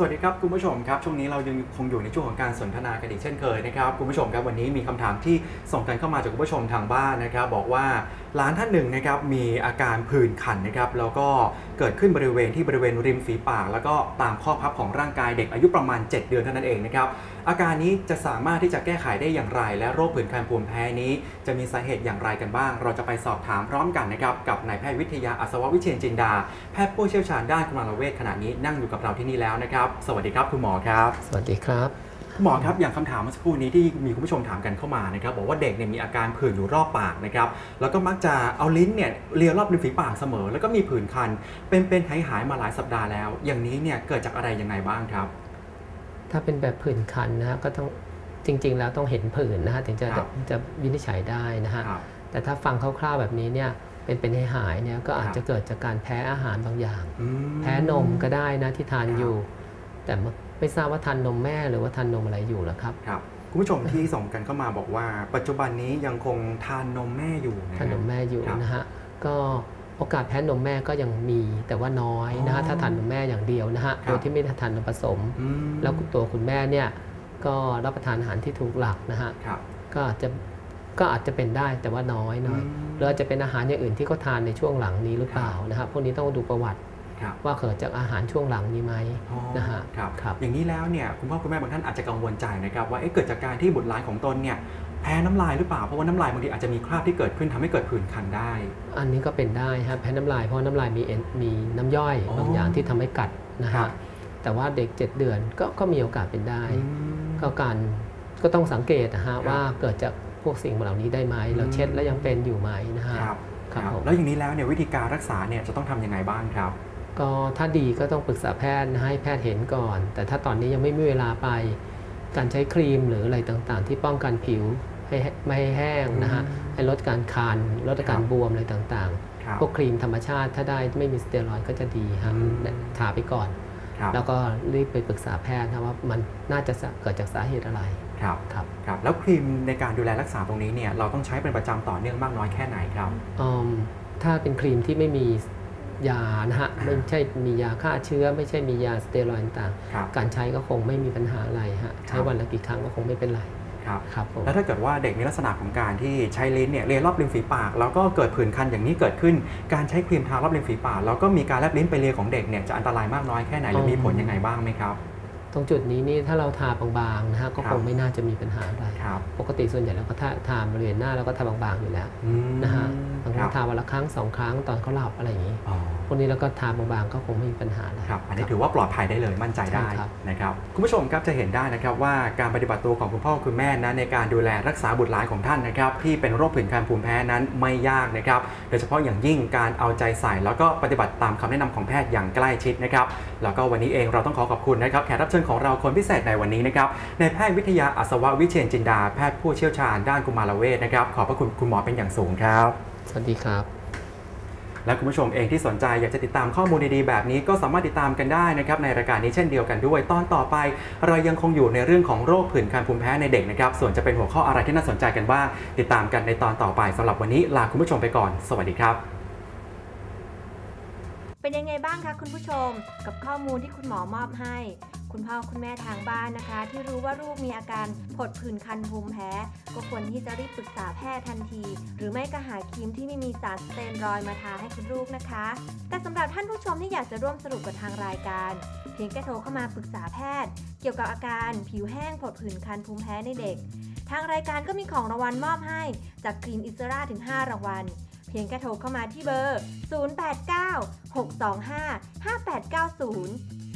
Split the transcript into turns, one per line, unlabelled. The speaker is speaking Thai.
สวัสดีครับคุณผู้ชมครับช่วงนี้เรายังคงอยู่ในช่วงของการสนทนากันอีกเช่นเคยนะครับคุณผู้ชมครับวันนี้มีคำถามที่ส่งกันเข้ามาจากคุณผู้ชมทางบ้านนะครับบอกว่าหลานท่านหนึ่งนะครับมีอาการผื่นคันนะครับแล้วก็เกิดขึ้นบริเวณที่บริเวณริมฝีปาก แล้วก็ตามข้อพับของร่างกายเด็กอายุประมาณ 7 เดือนเท่านั้นเองนะครับอาการนี้จะสามารถที่จะแก้ไขได้อย่างไร และโรคผื่นคันภูมิแพ้นี้ จะมีสาเหตุอย่างไรกันบ้าง เราจะไปสอบถามพร้อมกันนะครับกับนายแพทย์วิทยาอัศววิเชียนจินดา แพทย์ผู้เชี่ยวชาญด้านกุมารเวชขณะนี้นั่งอยู่กับเราที่นี่แล้วนะครับ สวัสดีครับคุณหมอครับ
สวัสดีครับ
หมอครับอย่างคำถามเมื่อสักครู่นี้ที่มีคุณผู้ชมถามกันเข้ามานะครับบอกว่าเด็กเนี่ยมีอาการผื่นอยู่รอบปากนะครับแล้วก็มักจะเอาลิ้นเนี่ยเลียรอบริมฝีปากเสมอ แล้วก็มีผื่นคัน เป็นเป็นหายหายๆมาหลายสัปดาห์แล้ว อย่างนี้เนี่ยเกิดจากอะไรยังไงบ้างครับ
ถ้าเป็นแบบผื่นคันนะฮะก็ต้องจริง ๆ แล้วต้องเห็นผื่นนะฮะถึงจะ
ครับ
จะวินิจฉัยได้นะฮะ
ครับ
แต่ถ้าฟังคร่าวๆแบบนี้เนี่ยเป็นเป็นให้หายๆเนี่ยก็อาจ
ครับ
จะเกิดจากการแพ้อาหารบางอย่าง
อืม
แพ้นมก็ได้นะที่ทาน
ครับ
อยู่ แต่ ไม่ไม่ทราบว่าทานนมแม่หรือว่าทานนมอะไรอยู่เหรอครับ
ครับคุณผู้ชมที่ส่งกันเข้ามาบอกว่า ปัจจุบันนี้ยังคงทานนมแม่อยู่นะ
ทานนมแม่อยู่
ครับ
นะฮะก็โอกาสแพ้นมแม่ก็ยังมีแต่ว่าน้อยนะ
อ๋
ฮะ
อ
ถ้าทานนมแม่อย่างเดียวนะฮะ
ครับ
โดยที่ไม่ได้ทานนมผสม
อืม
แล้วตัวคุณแม่เนี่ยก็รับประทานอาหารที่ถูกหลักนะฮะ
ครับ
ก็อาจจะก็อาจจะเป็นได้แต่ว่าน้อยหน่อย
อืม
หรืออาจจะเป็นอาหารอย่างอื่นที่เขาทานในช่วงหลังนี้หรือเปล่านะครับพวกนี้ต้องดูประวัติ
ครับ
ว่าเกิดจากอาหารช่วงหลังนี้ไหม
อ๋อ
นะฮะ
ครับ
ครับ
อย่างนี้แล้วเนี่ยคุณพ่อคุณแม่บางท่านอาจจะกังวลใจนะครับว่าเอ๊ะเกิดจากการที่บุตรหลานของตนเนี่ยแพ้น้ำลายหรือเปล่าเพราะว่าน้ำลายบางทีอาจจะมีคราบที่เกิดขึ้นทำให้เกิดผื่นคันได้
อันนี้ก็เป็นได้ฮะแพ้น้ำลายเพราะน้ำลายมีเอ็นมีน้ำย่อย
อ๋อ
บางอย่างที่ทำให้กัดนะ
ครั
ฮะ
บ
แต่ว่าเด็ก 7 เดือนก็ก็มีโอกาสเป็นได้
อืม
ก็การก็ต้องสังเกตนะฮะ
ครับ
ว่าเกิดจากพวกสิ่งเหล่านี้ได้ไหมเราเช็ดแล้วยังเป็นอยู่ไหมนะฮะ
ครับ
ครับผม
แล้วอย่างนี้แล้วเนี่ยวิธีการรักษาเนี่ยจะต้องทำยังไงบ้างครับ
ก็ถ้าดีก็ต้องปรึกษาแพทย์นะให้แพทย์เห็นก่อน แต่ถ้าตอนนี้ยังไม่มีเวลาไป การใช้ครีมหรืออะไรต่างๆ ที่ป้องกันผิวให้ไม่ให้แห้งนะฮะ
อืม
ให้ลดการคันลดอาการ
ครับ
บวมอะไรต่าง
ครับ
ๆพวกครีมธรรมชาติถ้าได้ไม่มีสเตียรอยด์ก็จะดีฮะ
อืม
ทาไปก่อน
ครับ
แล้วก็รีบไปปรึกษาแพทย์นะว่ามันน่าจะเกิดจากสาเหตุอะไร
ครับ
ครับ
ครับแล้วครีมในการดูแลรักษาตรงนี้เนี่ยเราต้องใช้เป็นประจำต่อเนื่องมากน้อยแค่ไหนครับ
อืมถ้าเป็นครีมที่ไม่มี ยานะฮะไม่ใช่มียาฆ่าเชื้อ ไม่ใช่มียาสเตียรอยด์ต่าง
ครับ
ๆการใช้ก็คงไม่มีปัญหาอะไรฮะใช้วันละกี่ครั้งก็คงไม่เป็นไร
ครับ
ครับผม
แล้วถ้าเกิดว่าเด็กมีลักษณะของการที่ใช้ลิ้นเนี่ยเลียรอบริมฝีปาก แล้วก็เกิดผื่นคันอย่างนี้เกิดขึ้น การใช้ครีมทารอบริมฝีปากแล้วก็มีการแลบลิ้นไปเลียของเด็กเนี่ยจะอันตรายมากน้อยแค่ไหนหรือมีผลยังไงบ้างไหมครับ
ตรงจุดนี้นี่ถ้าเราทาบางๆนะฮะก็
ครั
ค
บ
งไม่น่าจะมีปัญหาอะไร
ครับ
ปกติส่วนใหญ่เราก็ทาทาบริเวณหน้าเราก็ทาบางๆอยู่แล้ว
อืม
นะฮะบางค
ค
รั้
รั
ง
บ
ทาวันละครั้งสองครั้งตอนเขาหลับอะไรอย่างนี้
อ๋อ
พวกนี้เราก็ทาบางๆก็คงไม่มีปัญหาอะไร
ครับอันนี้ถือว่าปลอดภัยได้เลยมั่นใจได้
ใช่ครับ
นะครับคุณผู้ชมครับจะเห็นได้นะครับว่าการปฏิบัติตัวของคุณพ่อคุณแม่นะในการดูแลรักษาบุตรหลานของท่านนะครับที่เป็นโรคผื่นคันภูมิแพ้นั้นไม่ยากนะครับโดยเฉพาะอย่างยิ่งการเอาใจใส่ แล้วก็ปฏิบัติตามคำแนะนำของแพทย์อย่างใกล้ชิดนะครับแล้วก็วันนี้เองเราต้องขอขอบคุณนะครับแขกรับเชิญของเราคนพิเศษในวันนี้นะครับในายแพทย์วิทยาอัศววิเชียนจินดาแพทย์ผู้เชี่ยวชาญด้านกุมารเวชนะครับขอบพระคุณคุณหมอเป็นอย่างสูงครับ
สวัสดีครับ
และคุณผู้ชมเองที่สนใจอยากจะติดตามข้อมูลดีๆแบบนี้ก็สามารถติดตามกันได้นะครับในรายการนี้เช่นเดียวกันด้วย ตอนต่อไป เรายังคงอยู่ในเรื่องของโรคผื่นคันภูมิแพ้ในเด็กนะครับส่วนจะเป็นหัวข้ออะไรที่น่าสนใจกันบ้างติดตามกันในตอนต่อไปสำหรับวันนี้ลาคุณผู้ชมไปก่อน สวัสดีครับ
เป็นยังไงบ้างคะคุณผู้ชม กับข้อมูลที่คุณหมอมอบให้ คุณพ่อคุณแม่ทางบ้านนะคะ ที่รู้ว่าลูกมีอาการผดผื่นคันภูมิแพ้ ก็ควรที่จะรีบปรึกษาแพทย์ทันที หรือไม่ก็หาครีมที่ไม่มีสารสเตียรอยด์มาทาให้คุณลูกนะคะ แต่สำหรับท่านผู้ชมที่อยากจะร่วมสนุกกับทางรายการ เพียงแค่โทรเข้ามาปรึกษาแพทย์ เกี่ยวกับอาการผิวแห้งผดผื่นคันภูมิแพ้ในเด็ก ทางรายการก็มีของรางวัลมอบให้ จากครีมอิสราถึง 5 รางวัลเพียงแค่โทรเข้ามาที่เบอร์ 089 625 5890